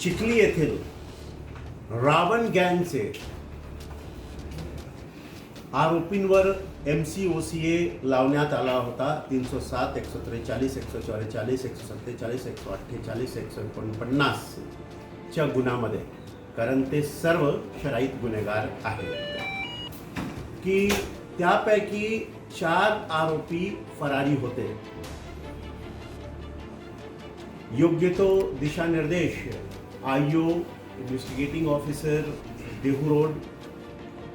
चिखली येथील रावण गँगचे आरोपींवर M C O C A लावण्यात आला होता. तीनशे सात एकशे त्रेचाळीस एकशे चौवेचाळीस एकशे सत्तेचाळीस एकशे अठ्ठेचाळीस एकशे एकोणपन्नासच्या गुन्ह्यामध्ये. कारण ते सर्व शराईत गुन्हेगार आहेत. की त्यापैकी चार आरोपी फरारी होते. योग्य तो दिशानिर्देश I O investigating officer Dehu road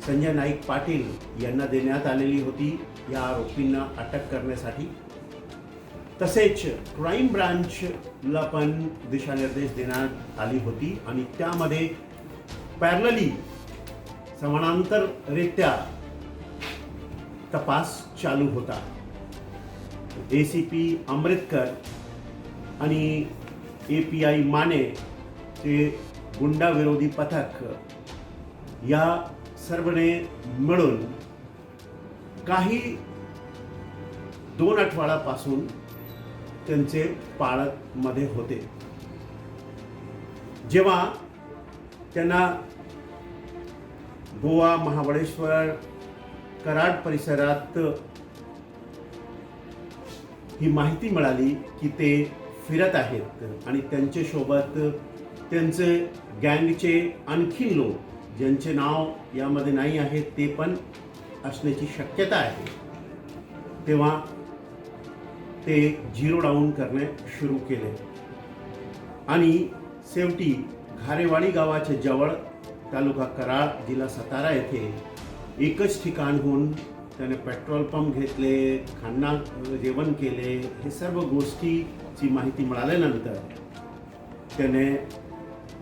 Sanjay Naik Patil यांना देण्यात आलेली होती. या आरोपींना अटक करण्यासाठी तसेच क्राईम ब्रांचला पण दिशानिर्देश देण्यात आली होती आणि त्यामध्ये पॅरलली समानांतररित्या तपास चालू होता. ए सी पी आंबेडकर आणि ए पी आय माने ते गुंडाविरोधी पथक या सर्वने मिळून काही दोन आठवड्यापासून त्यांचे पाळतमध्ये होते. जेव्हा त्यांना गोवा महाबळेश्वर कराड परिसरात ही माहिती मिळाली की ते फिरत आहेत आणि त्यांच्यासोबत त्यांचे गँगचे आणखीन लोक ज्यांचे नाव यामध्ये नाही आहे ते पण असण्याची शक्यता आहे. तेव्हा ते झिरो डाऊन करणे सुरू केले. आणि शेवटी घारेवाडी गावाच्या जवळ तालुका कराड जिल्हा सातारा येथे एकच ठिकाणहून त्याने पेट्रोल पंप घेतले खांना जेवण केले हे सर्व गोष्टीची माहिती मिळाल्यानंतर त्याने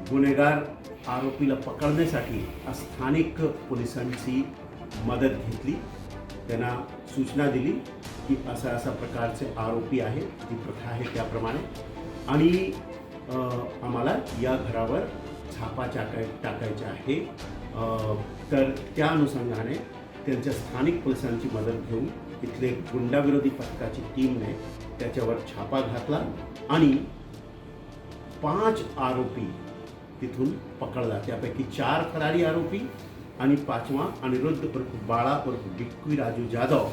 गुन्हेगार आरोपीला पकडण्यासाठी स्थानिक पोलिसांची मदत घेतली. त्यांना सूचना दिली की असा असा प्रकारचे आरोपी आहे जी प्रथा आहे त्याप्रमाणे. आणि आम्हाला या घरावर छापा टाकाय टाकायचा आहे. तर त्या अनुषंगाने त्यांच्या स्थानिक पोलिसांची मदत घेऊन इथले गुंडाविरोधी पथकाची टीमने त्याच्यावर छापा घातला. आणि पाच आरोपी तिथून पकडला. त्यापैकी चार फरारी आरोपी आणि पाचवा अनिरुद्ध प्रभू बाळा उर्फ बिक्की राजू जाधव.